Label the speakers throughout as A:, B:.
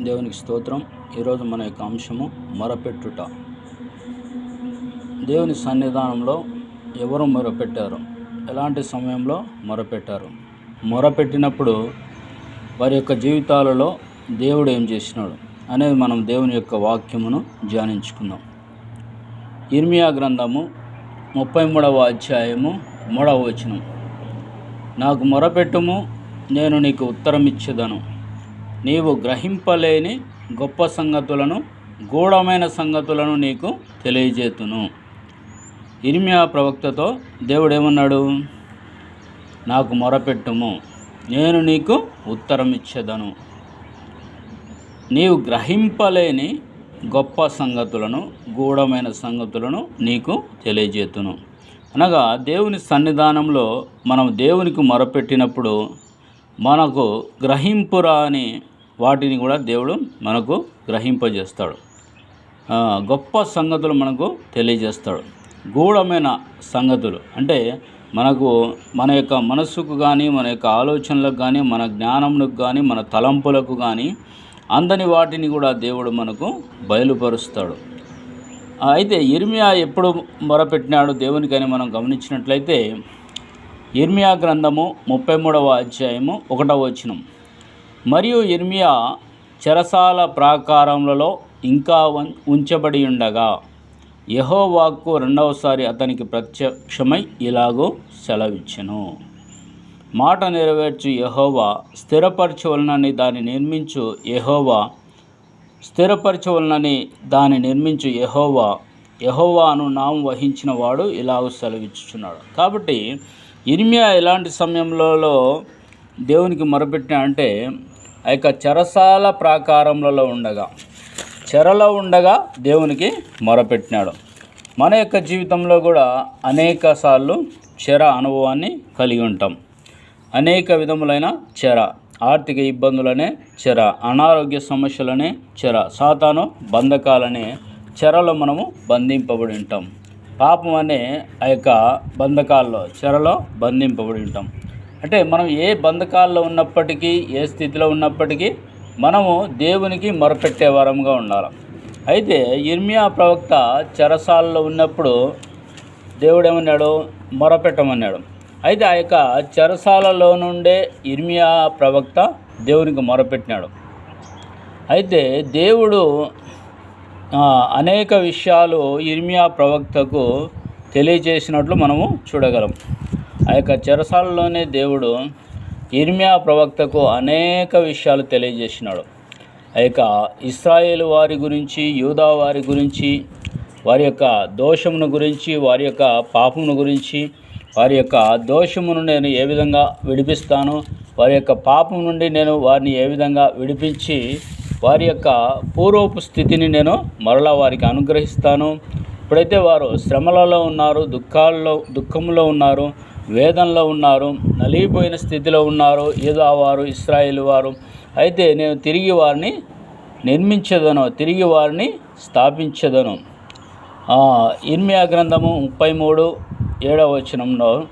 A: దేవునికి స్తోత్రం. ఈరోజు మన యొక్క అంశము మొరపెట్టుట. దేవుని సన్నిధానంలో ఎవరు మొరపెట్టారు? ఎలాంటి సమయంలో మొరపెట్టారు? మొరపెట్టినప్పుడు వారి యొక్క జీవితాలలో దేవుడు ఏం చేసినాడు అనేది మనం దేవుని యొక్క వాక్యమును ధ్యానించుకుందాం. ఇర్మియా గ్రంథము ముప్పై మూడవ అధ్యాయము మూడవ వచనం. నాకు మొరపెట్టుము నేను నీకు ఉత్తరం ఇచ్చేదను నీవు గ్రహింపలేని గొప్ప సంగతులను గూఢమైన సంగతులను నీకు తెలియజేతును. ఇర్మియా ప్రవక్తతో దేవుడేమన్నాడు? నాకు మొరపెట్టుము నేను నీకు ఉత్తరం ఇచ్చేదను నీవు గ్రహింపలేని గొప్ప సంగతులను గూఢమైన సంగతులను నీకు తెలియజేతును. అనగా దేవుని సన్నిధానంలో మనం దేవునికి మొరపెట్టినప్పుడు మనకు గ్రహింపురాని వాటిని కూడా దేవుడు మనకు గ్రహింపజేస్తాడు. గొప్ప సంగతులు మనకు తెలియజేస్తాడు. గూఢమైన సంగతులు. అంటే మనకు మన యొక్క మనస్సుకు కానీ మన యొక్క ఆలోచనలకు కానీ మన జ్ఞానములకు కానీ మన తలంపులకు కానీ అందని వాటిని కూడా దేవుడు మనకు బయలుపరుస్తాడు. అయితే ఇర్మియా ఎప్పుడు మొరపెట్టినాడు దేవునికని మనం గమనించినట్లయితే ఇర్మియా గ్రంథము ముప్పై మూడవ అధ్యాయము ఒకటవ వచనం. మరియు ఇర్మియా చెరసాల ప్రాకారములలో ఇంకా ఉంచబడి ఉండగా యహోవాక్కు రెండవసారి అతనికి ప్రత్యక్షమై ఇలాగూ సెలవిచ్చెను. మాట నెరవేర్చు యహోవా స్థిరపరచవలనని దాన్ని నిర్మించు యహోవా స్థిరపరచవలనని దాన్ని నిర్మించు యహోవా యహోవా అను నామం వహించిన వాడు ఇలాగ సెలవిచ్చుచున్నాడు. కాబట్టి ఇర్మియా ఎలాంటి సమయంలో దేవునికి మొరపెట్టిన అంటే ఆ యొక్క చెరసాల ప్రాకారములలో ఉండగా చెరలో ఉండగా దేవునికి మొరపెట్టినాడు. మన యొక్క జీవితంలో కూడా అనేక సార్లు చెర అనుభవాన్ని కలిగి ఉంటాం. అనేక విధములైన చెర ఆర్థిక ఇబ్బందులనే చెర అనారోగ్య సమస్యలనే చెర సాతాను బంధకాలనే చెరలో మనము బంధింపబడి ఉంటాం. పాపం అనే ఆ యొక్క బంధకాల్లో చెరలో బంధింపబడి ఉంటాం. అంటే మనం ఏ బంధకాల్లో ఉన్నప్పటికీ ఏ స్థితిలో ఉన్నప్పటికీ మనము దేవునికి మొరపెట్టే వరంగా ఉండాలి. అయితే ఇర్మియా ప్రవక్త చెరసాలలో ఉన్నప్పుడు దేవుడు ఏమన్నాడు మొరపెట్టమన్నాడు. అయితే ఆ యొక్క చెరసాలలో నుండే ఇర్మియా ప్రవక్త దేవునికి మొరపెట్టినాడు. అయితే దేవుడు అనేక విషయాలు ఇర్మియా ప్రవక్తకు తెలియజేసినట్లు మనము చూడగలం. యొక్క చెరసాలలోనే దేవుడు ఇర్మియా ప్రవక్తకు అనేక విషయాలు తెలియజేసినాడు. ఆ యొక్క ఇస్రాయేల్ వారి గురించి యూదా వారి గురించి వారి యొక్క దోషమును గురించి వారి యొక్క పాపమును గురించి వారి యొక్క దోషమును నేను ఏ విధంగా విడిపిస్తాను వారి యొక్క పాపం నుండి నేను వారిని ఏ విధంగా విడిపించి వారి యొక్క పూర్వపు స్థితిని నేను మరలా వారికి అనుగ్రహిస్తాను. ఇప్పుడైతే వారు శ్రమలలో ఉన్నారు దుఃఖాల్లో దుఃఖంలో ఉన్నారు వేదనలో ఉన్నారు నలిగిపోయిన స్థితిలో ఉన్నారు ఏదో వారు ఇస్రాయేల్ వారు. అయితే నేను తిరిగి వారిని నిర్మించదను తిరిగి వారిని స్థాపించదను. ఇన్మియా ఇర్మియా గ్రంథము ముప్పై మూడు ఏడవ వచనంలో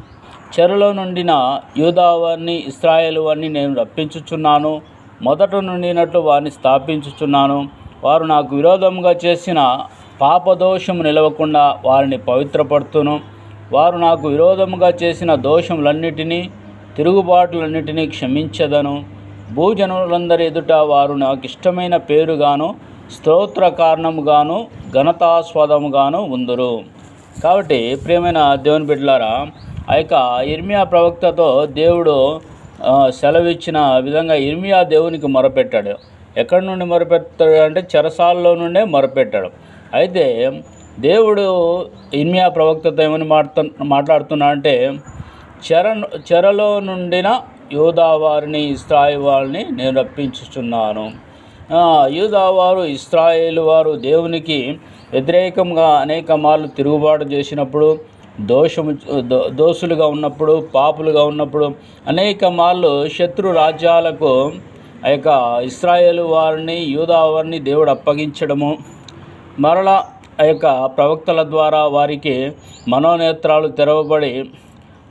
A: చెరలో నుండిన యూదా వారిని ఇస్రాయేల్ వారిని నేను రప్పించుచున్నాను మొదట నుండినట్లు వారిని స్థాపించుచున్నాను. వారు నాకు విరోధముగా చేసిన పాపదోషము నిలవకుండా వారిని పవిత్రపడుతును. వారు నాకు విరోధముగా చేసిన దోషములన్నిటినీ తిరుగుబాటులన్నిటినీ క్షమించదను. భూజనులందరి ఎదుట వారు నాకు ఇష్టమైన పేరుగాను స్తోత్ర కారణముగాను ఘనతాస్వాదముగాను ఉందురు. కాబట్టి ప్రియమైన దేవుని బిడ్డలారా ఆ యొక్క ఇర్మియా ప్రవక్తతో దేవుడు సెలవిచ్చిన విధంగా ఇర్మియా దేవునికి మొరపెట్టాడు. ఎక్కడి నుండి మొరపెట్టాడు అంటే చెరసాలలో నుండే మొరపెట్టాడు. అయితే దేవుడు ఇర్మియా ప్రవక్తతో ఏమని మాట్లా మాట్లాడుతున్నా అంటే చెర చెరలో నుండిన యూదావారిని ఇస్రాయి వారిని నేను రప్పించుచున్నాను. యూదావారు యూదా వారు ఇస్రాయేల్ వారు దేవునికి వ్యతిరేకంగా అనేక మార్లు తిరుగుబాటు చేసినప్పుడు దోషము దో- దోషులుగా ఉన్నప్పుడు పాపులుగా ఉన్నప్పుడు అనేక మార్లు శత్రు రాజ్యాలకు ఆ యొక్క ఇస్రాయేల్ వారిని యూదా వారిని దేవుడు అప్పగించడము మరలా ఆ యొక్క ప్రవక్తల ద్వారా వారికి మనోనేత్రాలు తెరవబడి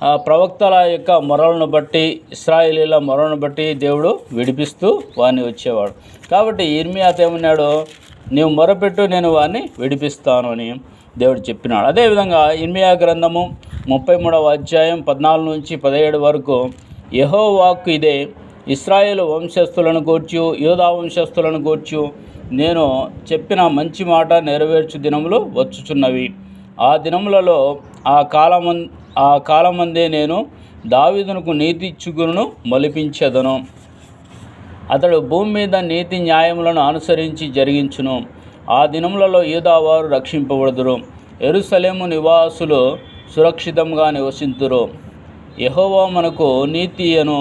A: ఆ ప్రవక్తల యొక్క మొరలను బట్టి ఇస్రాయిలీల మొరలను బట్టి దేవుడు విడిపిస్తూ వారిని వచ్చేవాడు. కాబట్టి ఇర్మియాత ఏమన్నాడు? నీవు మొరపెట్టు నేను వారిని విడిపిస్తాను అని దేవుడు చెప్పినాడు. అదేవిధంగా ఇర్మియా గ్రంథము ముప్పై మూడవ అధ్యాయం పద్నాలుగు నుంచి పదిహేడు వరకు యహో వాక్కు ఇదే ఇస్రాయేల్ వంశస్థులను గూర్చు యూదా వంశస్థులను గూర్చు నేను చెప్పిన మంచి మాట నెరవేర్చు దినములు వచ్చుచున్నవి. ఆ దినములలో ఆ కాలమం ఆ కాలమందే నేను దావీదునకు నీతి ఇచ్చుకును మొలిపించెదను. అతడు భూమి మీద నీతి న్యాయములను అనుసరించి జరిగించును. ఆ దినములలో యూదావారు రక్షింపబడుదురు. ఎరుసలేము నివాసులు సురక్షితంగా నివసింతురు. యహోవా మనకు నీతి అను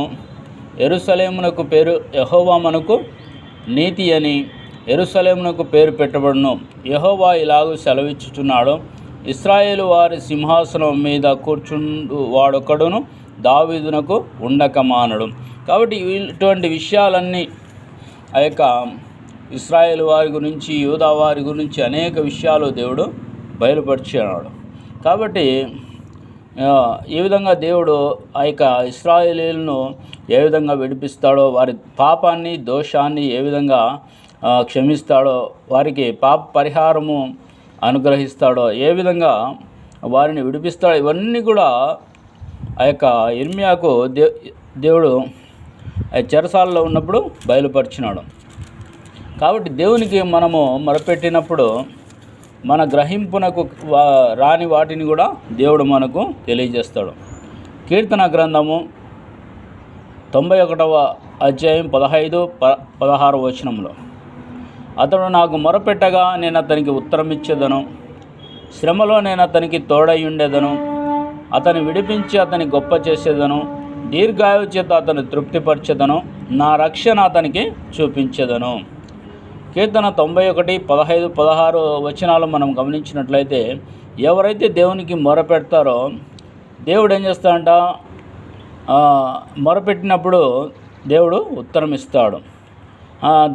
A: ఎరుసలేమునకు పేరు యహోవా మనకు నీతి అని ఎరుసలేమునకు పేరు పెట్టబడును. యహోవా ఇలాగూ సెలవిచ్చుచున్నాడు. ఇస్రాయేలు వారి సింహాసనం మీద కూర్చుండు వాడొకడును దావీదునకు ఉండక మానడు కాబట్టి ఇటువంటి విషయాలన్నీ ఆ యొక్క ఇస్రాయేల్ వారి గురించి యూదా వారి గురించి అనేక విషయాలు దేవుడు బయలుపరిచినాడు. కాబట్టి ఈ విధంగా దేవుడు ఆ యొక్క ఇస్రాయేలీలను ఏ విధంగా విడిపిస్తాడో వారి పాపాన్ని దోషాన్ని ఏ విధంగా క్షమిస్తాడో వారికి పాప పరిహారము అనుగ్రహిస్తాడో ఏ విధంగా వారిని విడిపిస్తాడో ఇవన్నీ కూడా ఆ యొక్క ఇర్మియాకు దే దేవుడు ఆ చెరసాలలో ఉన్నప్పుడు బయలుపరిచినాడు. కాబట్టి దేవునికి మనము మొరపెట్టినప్పుడు మన గ్రహింపునకు వా- రాని వాటిని కూడా దేవుడు మనకు తెలియజేస్తాడు. కీర్తన గ్రంథము తొంభై ఒకటవ అధ్యాయం పదహైదు ప పదహారు వచనంలో అతడు నాకు మొరపెట్టగా నేను అతనికి ఉత్తరం ఇచ్చేదను శ్రమలో నేను అతనికి తోడై ఉండేదను అతని విడిపించి అతని గొప్ప చేసేదను. దీర్ఘాయు చేత అతను తృప్తిపరిచేదను. నా రక్షణ అతనికి చూపించేదను. కీర్తన తొంభై ఒకటి పదహైదు పదహారు వచనాలు మనం గమనించినట్లయితే ఎవరైతే దేవునికి మొరపెడతారో దేవుడు ఏం చేస్తాడంట మొరపెట్టినప్పుడు దేవుడు ఉత్తరం ఇస్తాడు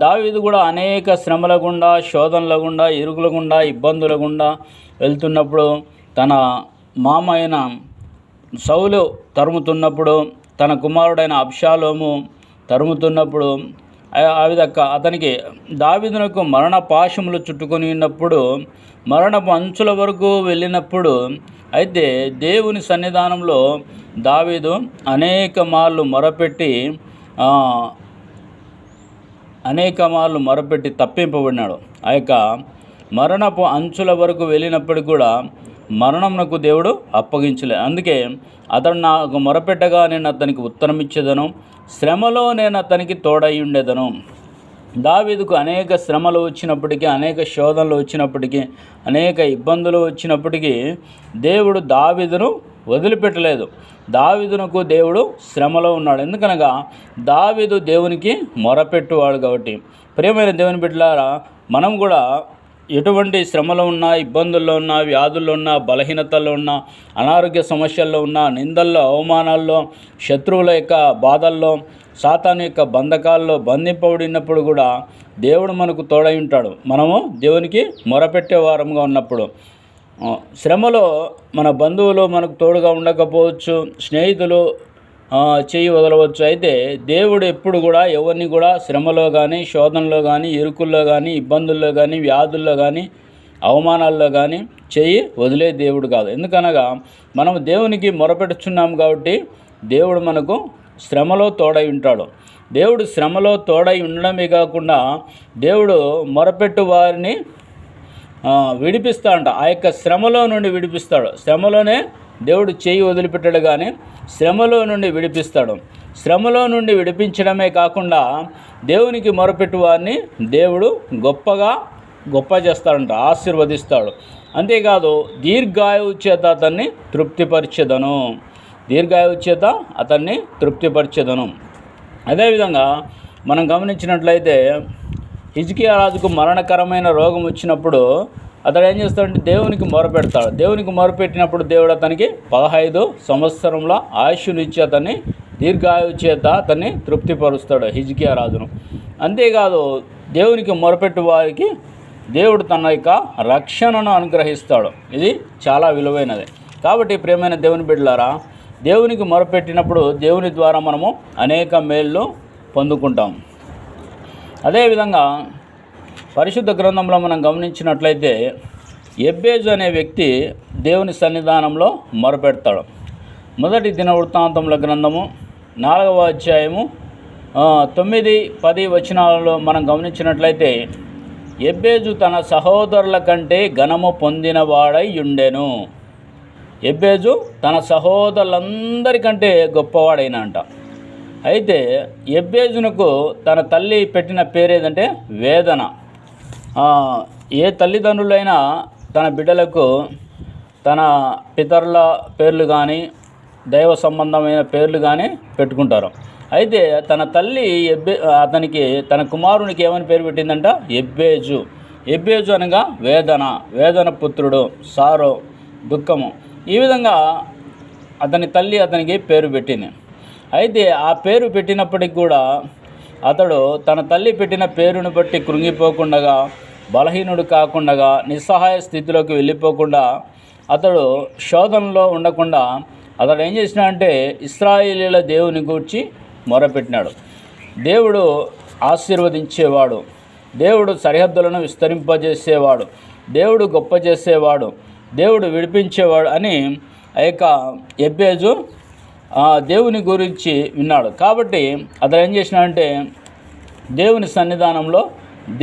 A: దావీదు కూడా అనేక శ్రమల గుండా శోధనల గుండా ఇరుగుల గుండా ఇబ్బందుల గుండా వెళ్తున్నప్పుడు తన మామ అయిన సౌలు తరుముతున్నప్పుడు తన కుమారుడైన అబ్షాలోము తరుముతున్నప్పుడు ఆ- విధంగా అతనికి దావిదునకు మరణ పాశములు చుట్టుకొని ఉన్నప్పుడు మరణపు అంచుల వరకు వెళ్ళినప్పుడు అయితే దేవుని సన్నిధానంలో దావీదు అనేక మార్లు మొరపెట్టి అనేక మార్లు మొరపెట్టి తప్పింపబడినాడు. ఆ యొక్క మరణపు అంచుల వరకు వెళ్ళినప్పటికి కూడా మరణమునకు దేవుడు అప్పగించలే. అందుకే అతడు నాకు మొరపెట్టగా నేను అతనికి ఉత్తరం ఇచ్చేదను శ్రమలో నేను అతనికి తోడై ఉండేదను. దావీదుకు అనేక శ్రమలు వచ్చినప్పటికీ అనేక శోధనలు వచ్చినప్పటికీ అనేక ఇబ్బందులు వచ్చినప్పటికీ దేవుడు దావీదును వదిలిపెట్టలేదు. దావీదునకు దేవుడు శ్రమలో ఉన్నాడు. ఎందుకనగా దావీదు దేవునికి మొరపెట్టువాడు కాబట్టి. ప్రియమైన దేవుని బిడ్డలారా మనం కూడా ఎటువంటి శ్రమలో ఉన్నా ఇబ్బందుల్లో ఉన్నా వ్యాధుల్లో ఉన్నా బలహీనతల్లో ఉన్నా అనారోగ్య సమస్యల్లో ఉన్నా నిందల్లో అవమానాల్లో శత్రువుల యొక్క బాధల్లో సాతాను యొక్క బంధకాల్లో బంధింపబడినప్పుడు కూడా దేవుడు మనకు తోడై ఉంటాడు. మనము దేవునికి మొరపెట్టే వారంగా ఉన్నప్పుడు. శ్రమలో మన బంధువులు మనకు తోడుగా ఉండకపోవచ్చు స్నేహితులు చేయి వదలవచ్చు. అయితే దేవుడు ఎప్పుడు కూడా ఎవరిని కూడా శ్రమలో కానీ శోధనలో కానీ ఇరుకుల్లో కానీ ఇబ్బందుల్లో కానీ వ్యాధుల్లో కానీ అవమానాల్లో కానీ చెయ్యి వదిలే దేవుడు కాదు. ఎందుకనగా మనం దేవునికి మొరపెట్టుచున్నాం కాబట్టి దేవుడు మనకు శ్రమలో తోడై ఉంటాడు. దేవుడు శ్రమలో తోడై ఉండడమే కాకుండా దేవుడు మొరపెట్టు వారిని విడిపిస్తా విడిపిస్తాడంట. ఆ యొక్క శ్రమలో నుండి విడిపిస్తాడు. శ్రమలోనే దేవుడు చేయి వదిలిపెట్టాడు కానీ శ్రమలో నుండి విడిపిస్తాడు. శ్రమలో నుండి విడిపించడమే కాకుండా దేవునికి మొరపెట్టు వారిని దేవుడు గొప్పగా గొప్ప చేస్తాడంట ఆశీర్వదిస్తాడు. అంతేకాదు దీర్ఘాయువు చేత అతన్ని తృప్తిపరిచేదను. దీర్ఘాయువు చేత అతన్ని తృప్తిపరిచేదను. అదేవిధంగా మనం గమనించినట్లయితే హిజ్కియా రాజుకు మరణకరమైన రోగం వచ్చినప్పుడు అతడు ఏం చేస్తాడంటే దేవునికి మొరపెడతాడు. దేవునికి మొరపెట్టినప్పుడు దేవుడు అతనికి పదహైదు సంవత్సరంలో ఆయుష్నిచ్చి అతన్ని దీర్ఘాయు చేత అతన్ని తృప్తిపరుస్తాడు హిజ్కియా రాజును. అంతేకాదు దేవునికి మొరపెట్టు వారికి దేవుడు తన యొక్క రక్షణను అనుగ్రహిస్తాడు. ఇది చాలా విలువైనది. కాబట్టి ప్రియమైన దేవుని బిడ్డలారా దేవునికి మొరపెట్టినప్పుడు దేవుని ద్వారా మనము అనేక మేళ్ళు పొందుకుంటాం. అదేవిధంగా పరిశుద్ధ గ్రంథంలో మనం గమనించినట్లయితే ఎబ్బేజు అనే వ్యక్తి దేవుని సన్నిధానంలో మొరపెడతాడు. మొదటి దిన వృత్తాంతముల గ్రంథము నాలుగవ అధ్యాయము తొమ్మిది పది వచనాలలో మనం గమనించినట్లయితే ఎబ్బేజు తన సహోదరుల కంటే ఘనము పొందినవాడై ఉండెను. ఎబ్బేజు తన సహోదరులందరికంటే గొప్పవాడైన అంట అయితే ఎబ్బేజునకు తన తల్లి పెట్టిన పేరు వేదన. ఏ తల్లిదండ్రులైనా తన బిడ్డలకు తన పితరుల పేర్లు కానీ దైవ సంబంధమైన పేర్లు కానీ పెట్టుకుంటారు. అయితే తన తల్లి ఎబ్బే అతనికి తన కుమారునికి ఏమని పేరు పెట్టిందంట? ఎబ్బేజు. ఎబ్బేజు అనగా వేదన వేదన పుత్రుడు సారో దుఃఖము. ఈ విధంగా అతని తల్లి అతనికి పేరు పెట్టింది. అయితే ఆ పేరు పెట్టినప్పటికి కూడా అతడు తన తల్లి పెట్టిన పేరును బట్టి కృంగిపోకుండగా బలహీనుడు కాకుండా నిస్సహాయ స్థితిలోకి వెళ్ళిపోకుండా అతడు శోధనలో ఉండకుండా అతడు ఏం చేసినాడంటే ఇస్రాయిలీల దేవుని గూర్చి మొరపెట్టినాడు. దేవుడు ఆశీర్వదించేవాడు. దేవుడు సరిహద్దులను విస్తరింపజేసేవాడు. దేవుడు గొప్ప చేసేవాడు. దేవుడు విడిపించేవాడు అని ఆ యొక్క ఎబ్బేజు దేవుని గురించి విన్నాడు. కాబట్టి అతడు ఏం చేసినాడంటే దేవుని సన్నిధానంలో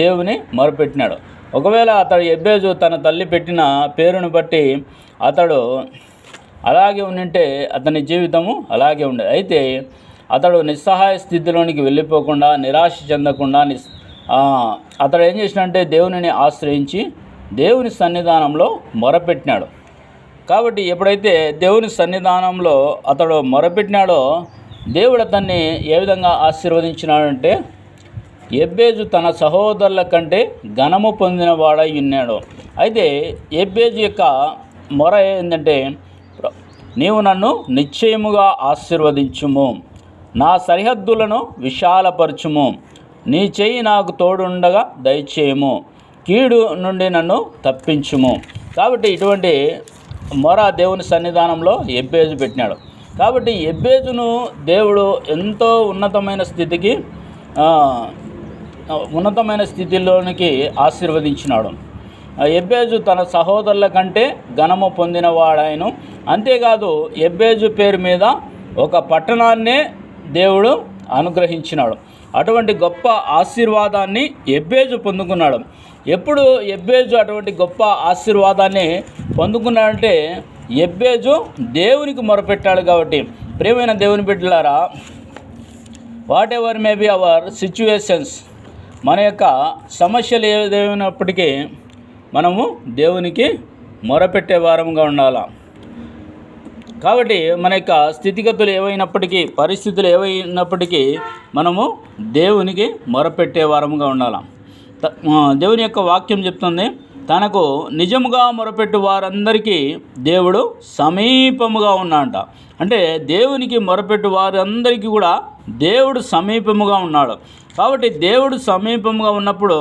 A: దేవుని మొరపెట్టినాడు. ఒకవేళ అతడు ఎబ్బేజు తన తల్లి పెట్టిన పేరును బట్టి అతడు అలాగే ఉండింటే అతని జీవితము అలాగే ఉండేది. అయితే అతడు నిస్సహాయ స్థితిలోనికి వెళ్ళిపోకుండా నిరాశ చెందకుండా నిస్ అతడు ఏం చేసినంటే దేవునిని ఆశ్రయించి దేవుని సన్నిధానంలో మొరపెట్టినాడు. కాబట్టి ఎప్పుడైతే దేవుని సన్నిధానంలో అతడు మొరపెట్టినాడో దేవుడు అతన్ని ఏ విధంగా ఆశీర్వదించినాడంటే ఎబ్బేజు తన సహోదరుల కంటే ఘనము పొందినవాడై ఉన్నాడు. అయితే ఎబ్బేజు యొక్క మొర ఏంటంటే నీవు నన్ను నిశ్చయముగా ఆశీర్వదించుము. నా సరిహద్దులను విశాలపరచుము. నీ చెయ్యి నాకు తోడుండగా దయచేయము. కీడు నుండి నన్ను తప్పించుము. కాబట్టి ఇటువంటి మొర దేవుని సన్నిధానంలో ఎబ్బేజు పెట్టినాడు. కాబట్టి ఎబ్బేజును దేవుడు ఎంతో ఉన్నతమైన స్థితికి ఉన్నతమైన స్థితిలోనికి ఆశీర్వదించినాడు. ఎబ్బేజు తన సహోదరుల కంటే ఘనము పొందినవాడాయను అంతేకాదు ఎబ్బేజు పేరు మీద ఒక పట్టణాన్నే దేవుడు అనుగ్రహించినాడు. అటువంటి గొప్ప ఆశీర్వాదాన్ని ఎబ్బేజు పొందుకున్నాడు. ఎప్పుడు ఎబ్బేజు అటువంటి గొప్ప ఆశీర్వాదాన్ని పొందుకున్నాడంటే ఎబ్బేజు దేవునికి మొరపెట్టాడు కాబట్టి. ప్రియమైన దేవుని బిడ్డలారా whatever may be our situations మన యొక్క సమస్యలు ఏదైనప్పటికీ మనము దేవునికి మొరపెట్టే వారంగా ఉండాల. కాబట్టి మన యొక్క స్థితిగతులు ఏవైనప్పటికీ పరిస్థితులు ఏవైనప్పటికీ మనము దేవునికి మొరపెట్టే వారముగా ఉండాలి. దేవుని యొక్క వాక్యం చెప్తుంది తనకు నిజముగా మొరపెట్టు వారందరికీ దేవుడు సమీపముగా ఉన్నాడంట. అంటే దేవునికి మొరపెట్టు వారందరికీ కూడా దేవుడు సమీపముగా ఉన్నాడు. కాబట్టి దేవుడు సమీపంగా ఉన్నప్పుడు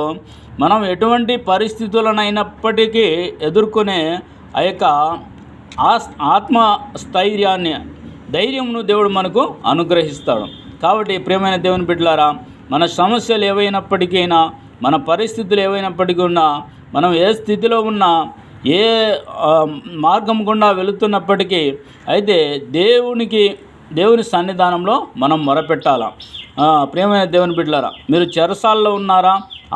A: మనం ఎటువంటి పరిస్థితులనైనప్పటికీ ఎదుర్కొనే ఆ యొక్క ఆస్ ఆత్మ స్థైర్యాన్ని ధైర్యమును దేవుడు మనకు అనుగ్రహిస్తాడు. కాబట్టి ప్రియమైన దేవుని బిడ్డలారా మన సమస్యలు ఏవైనప్పటికైనా మన పరిస్థితులు ఏవైనప్పటికీ ఉన్నా మనం ఏ స్థితిలో ఉన్నా ఏ మార్గం గుండా వెళుతున్నప్పటికీ అయితే దేవునికి దేవుని సన్నిధానంలో మనం మొరపెట్టాలా? ప్రేమైన దేవుని బిడ్డలారా మీరు చెరసాల్లో ఉన్నారా?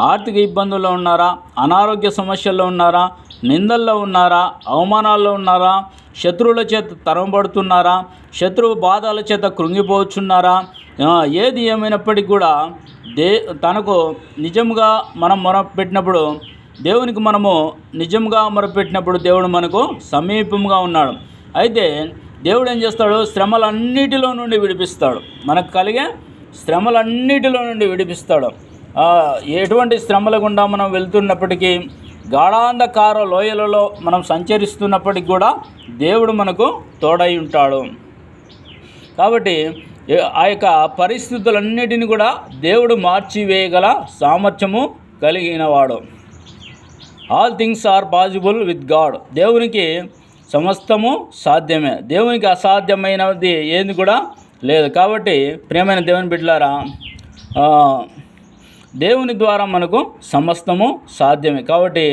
A: ఆర్థిక ఇబ్బందుల్లో ఉన్నారా? అనారోగ్య సమస్యల్లో ఉన్నారా? నిందల్లో ఉన్నారా? అవమానాల్లో ఉన్నారా? శత్రువుల చేత తరమబడుతున్నారా? శత్రువు బాధల చేత కృంగిపోచున్నారా? ఏది ఏమైనప్పటికీ కూడా దే తనకు నిజంగా మనం మొరపెట్టినప్పుడు దేవునికి మనము నిజంగా మొరపెట్టినప్పుడు దేవుడు మనకు సమీపంగా ఉన్నాడు. అయితే దేవుడు ఏం చేస్తాడు? శ్రమలన్నిటిలో నుండి విడిపిస్తాడు. మనకు కలిగే శ్రమలన్నిటిలో నుండి విడిపిస్తాడు. ఎటువంటి శ్రమల గుండా మనం వెళ్తున్నప్పటికీ గాఢాంధకార లోయలలో మనం సంచరిస్తున్నప్పటికి కూడా దేవుడు మనకు తోడై ఉంటాడు. కాబట్టి ఆ యొక్క పరిస్థితులన్నిటిని కూడా దేవుడు మార్చివేయగల సామర్థ్యము కలిగినవాడు all things are possible with God దేవునికి సమస్తము సాధ్యమే. దేవునికి అసాధ్యమైనది ఏంది కూడా లేదు. కాబట్టి ప్రేమైన దేవుని బిడ్డలారా దేవుని ద్వారా మనకు సమస్తము సాధ్యమే. కాబట్టి